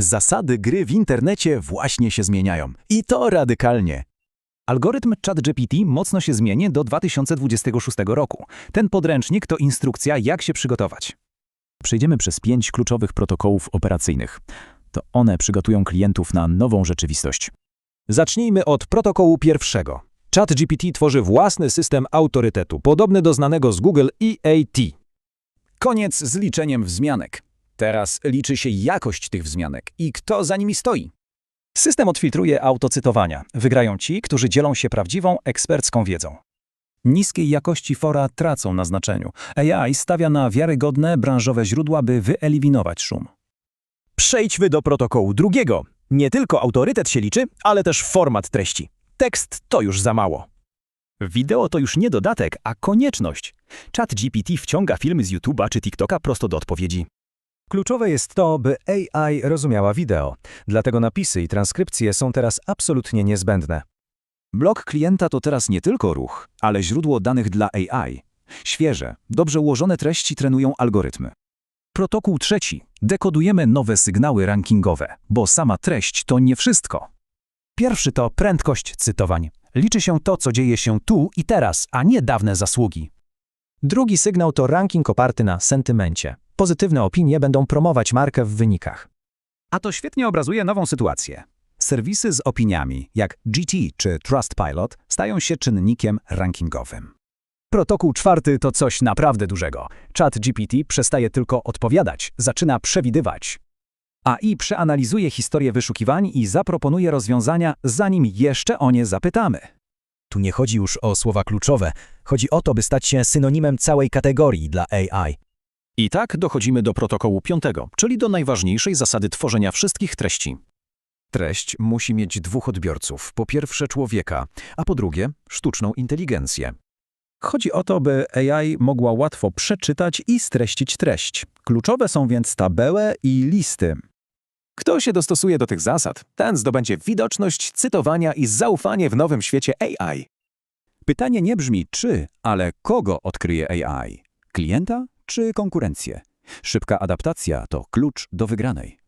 Zasady gry w internecie właśnie się zmieniają. I to radykalnie. Algorytm ChatGPT mocno się zmieni do 2026 roku. Ten podręcznik to instrukcja, jak się przygotować. Przejdziemy przez pięć kluczowych protokołów operacyjnych. To one przygotują klientów na nową rzeczywistość. Zacznijmy od protokołu pierwszego. ChatGPT tworzy własny system autorytetu, podobny do znanego z Google EAT. Koniec z liczeniem wzmianek. Teraz liczy się jakość tych wzmianek i kto za nimi stoi. System odfiltruje autocytowania. Wygrają ci, którzy dzielą się prawdziwą, ekspercką wiedzą. Niskiej jakości fora tracą na znaczeniu. AI stawia na wiarygodne, branżowe źródła, by wyeliminować szum. Przejdźmy do protokołu drugiego. Nie tylko autorytet się liczy, ale też format treści. Tekst to już za mało. Wideo to już nie dodatek, a konieczność. ChatGPT wciąga filmy z YouTube'a czy TikToka prosto do odpowiedzi. Kluczowe jest to, by AI rozumiała wideo. Dlatego napisy i transkrypcje są teraz absolutnie niezbędne. Blok klienta to teraz nie tylko ruch, ale źródło danych dla AI. Świeże, dobrze ułożone treści trenują algorytmy. Protokół trzeci. Dekodujemy nowe sygnały rankingowe, bo sama treść to nie wszystko. Pierwszy to prędkość cytowań. Liczy się to, co dzieje się tu i teraz, a nie dawne zasługi. Drugi sygnał to ranking oparty na sentymencie. Pozytywne opinie będą promować markę w wynikach. A to świetnie obrazuje nową sytuację. Serwisy z opiniami, jak GT czy Trustpilot, stają się czynnikiem rankingowym. Protokół czwarty to coś naprawdę dużego. ChatGPT przestaje tylko odpowiadać, zaczyna przewidywać. AI przeanalizuje historię wyszukiwań i zaproponuje rozwiązania, zanim jeszcze o nie zapytamy. Tu nie chodzi już o słowa kluczowe. Chodzi o to, by stać się synonimem całej kategorii dla AI. I tak dochodzimy do protokołu piątego, czyli do najważniejszej zasady tworzenia wszystkich treści. Treść musi mieć dwóch odbiorców. Po pierwsze człowieka, a po drugie sztuczną inteligencję. Chodzi o to, by AI mogła łatwo przeczytać i streścić treść. Kluczowe są więc tabele i listy. Kto się dostosuje do tych zasad, ten zdobędzie widoczność, cytowania i zaufanie w nowym świecie AI. Pytanie nie brzmi czy, ale kogo odkryje AI? Klienta czy konkurencję? Szybka adaptacja to klucz do wygranej.